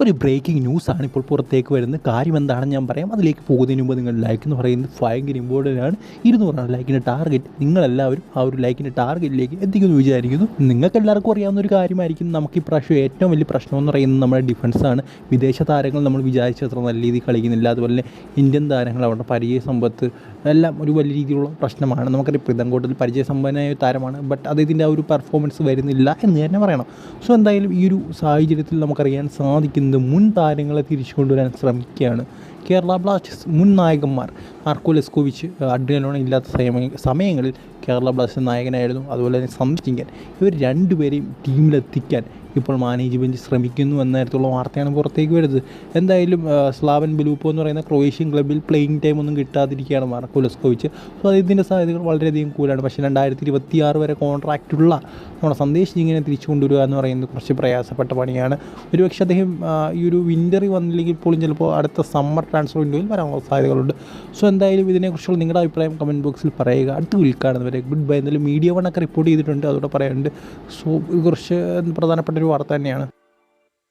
ഒരു ബ്രേക്കിംഗ് ന്യൂസാണ് ഇപ്പോൾ പുറത്തേക്ക് വരുന്നത്. കാര്യം എന്താണെന്ന് ഞാൻ പറയാം. അതിലേക്ക് പോകുന്നതിന് മുമ്പ് നിങ്ങൾ ലൈക്ക് എന്ന് പറയുന്നത് ഭയങ്കര ഇമ്പോർട്ടന്റ് ആണ്. ഇരുന്നൂറാണ് ലൈക്കിന്റെ ടാർഗറ്റ് നിങ്ങളെല്ലാവരും ആ ഒരു ലൈക്കിന്റെ ടാർഗറ്റിലേക്ക് എത്തിക്കുമെന്ന് വിചാരിക്കുന്നു. നിങ്ങൾക്ക് എല്ലാവർക്കും അറിയാവുന്ന ഒരു കാര്യമായിരിക്കും. നമുക്ക് ഈ പ്രാവശ്യം ഏറ്റവും വലിയ പ്രശ്നം എന്ന് പറയുന്നത് നമ്മുടെ ഡിഫൻസാണ് വിദേശ താരങ്ങൾ നമ്മൾ വിചാരിച്ചത്ര നല്ല രീതിയിൽ കളിക്കുന്നില്ല. അതുപോലെ ഇന്ത്യൻ താരങ്ങൾ അവരുടെ പരിചയ സമ്പത്ത് എല്ലാം ഒരു വലിയ രീതിയിലുള്ള പ്രശ്നമാണ്. നമുക്കറിയാം പ്രിതങ്കോട്ടിൽ പരിചയസമ്പന്നനായ ഒരു താരമാണ്. ബട്ട് അദ്ദേഹത്തിന്റെ ആ ഒരു പെർഫോമൻസ് വരുന്നില്ല എന്ന് തന്നെ പറയണം. സോ എന്തായാലും ഈ ഒരു സാഹചര്യത്തിൽ നമുക്കറിയാൻ സാധിക്കുന്നത് മുൻ താരങ്ങളെ തിരിച്ചു കൊണ്ടുവരാൻ ശ്രമിക്കുകയാണ്. കേരള ബ്ലാസ്റ്റേഴ്സ് മുൻ നായകന്മാർ മാർക്കോ ലെസ്കോവിച്ച് അഡ്രിയലോണ ഇല്ലാത്ത സമയ സമയങ്ങളിൽ കേരള ബ്ലാസ്റ്റേഴ്സ് നായകനായിരുന്നു. അതുപോലെ തന്നെ സംരക്ഷിക്കാൻ ഇവർ രണ്ടുപേരെയും ടീമിലെത്തിക്കാൻ ഇപ്പോൾ മാനേജ്മെന്റ് ശ്രമിക്കുന്നു എന്ന തരത്തിലുള്ള വാർത്തയാണ് പുറത്തേക്ക് വരുന്നത്. എന്തായാലും സ്ലാവൻ ബലൂപ്പോ എന്ന് പറയുന്ന ക്രൊയേഷ്യൻ ക്ലബ്ബിൽ പ്ലേയിങ് ടൈം ഒന്നും കിട്ടാതിരിക്കുകയാണ് മാർക്കോ ലെസ്കോവിച്ച് സോ അദ്ദേഹത്തിന്റെ സാധ്യതകൾ വളരെയധികം കൂടുതലാണ്. പക്ഷേ രണ്ടായിരത്തി ഇരുപത്തി ആറ് വരെ കോൺട്രാക്റ്റുള്ള നമ്മുടെ സന്ദേശം ഇങ്ങനെ തിരിച്ചു കൊണ്ടുവരിക എന്ന് പറയുന്നത് കുറച്ച് പ്രയാസപ്പെട്ട പണിയാണ്. ഒരുപക്ഷെ അദ്ദേഹം ഈ ഒരു വിന്ററിൽ വന്നില്ലെങ്കിൽ പോലും ചിലപ്പോൾ അടുത്ത സമ്മർ ട്രാൻസ്ഫർ വിൻഡോയിൽ വരാനുള്ള സാധ്യതകളുണ്ട്. സോ എന്തായാലും ഇതിനെക്കുറിച്ചുള്ള നിങ്ങളുടെ അഭിപ്രായം കമന്റ് ബോക്സിൽ പറയുക. അടുത്ത വിൽക്കാണെന്നവരെ ഗുഡ് ബൈ എന്തായാലും മീഡിയ വണ്ണൊക്കെ റിപ്പോർട്ട് ചെയ്തിട്ടുണ്ട്. അതോടെ പറയാനുണ്ട്. സോ കുറച്ച് പ്രധാനപ്പെട്ട ഒരു വാർത്ത തന്നെയാണ്.